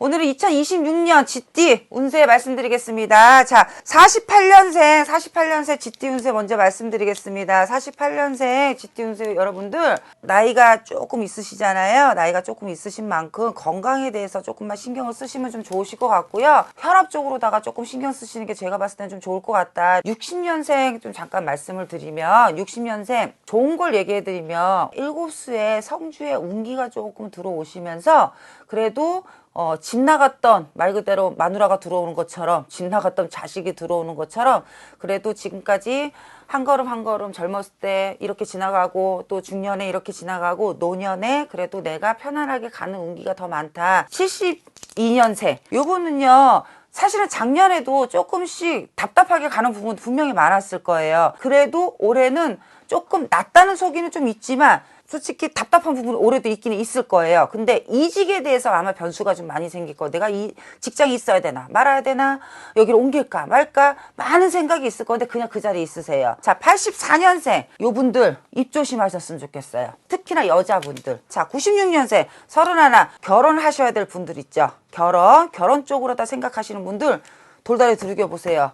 오늘은 2026년 GT 운세 말씀드리겠습니다. 자, 48년생, 48년생 GT 운세 먼저 말씀드리겠습니다. 48년생 GT 운세 여러분들, 나이가 조금 있으시잖아요. 나이가 조금 있으신 만큼 건강에 대해서 조금만 신경을 쓰시면 좀 좋으실 것 같고요. 혈압 쪽으로다가 조금 신경 쓰시는 게 제가 봤을 때는 좀 좋을 것 같다. 60년생 좀 잠깐 말씀을 드리면, 60년생 좋은 걸 얘기해 드리면, 일곱수에 성주에 운기가 조금 들어오시면서, 그래도 어, 집 나갔던 말 그대로 마누라가 들어오는 것처럼 집 나갔던 자식이 들어오는 것처럼 그래도 지금까지 한 걸음 한 걸음 젊었을 때 이렇게 지나가고 또 중년에 이렇게 지나가고 노년에 그래도 내가 편안하게 가는 운기가 더 많다. 72년생 요분은요. 사실은 작년에도 조금씩 답답하게 가는 부분 분명히 많았을 거예요. 그래도 올해는 조금 낫다는 소기는 좀 있지만 솔직히 답답한 부분 올해도 있기는 있을 거예요. 근데 이직에 대해서 아마 변수가 좀 많이 생길 거예요. 내가 이 직장에 있어야 되나 말아야 되나 여기를 옮길까 말까 많은 생각이 있을 건데 그냥 그 자리에 있으세요. 자 84년생 요 분들 입 조심하셨으면 좋겠어요. 특히나 여자분들. 자 96년생 31 결혼하셔야 될 분들 있죠. 결혼 결혼 쪽으로 다 생각하시는 분들 돌다리 두들겨 보세요.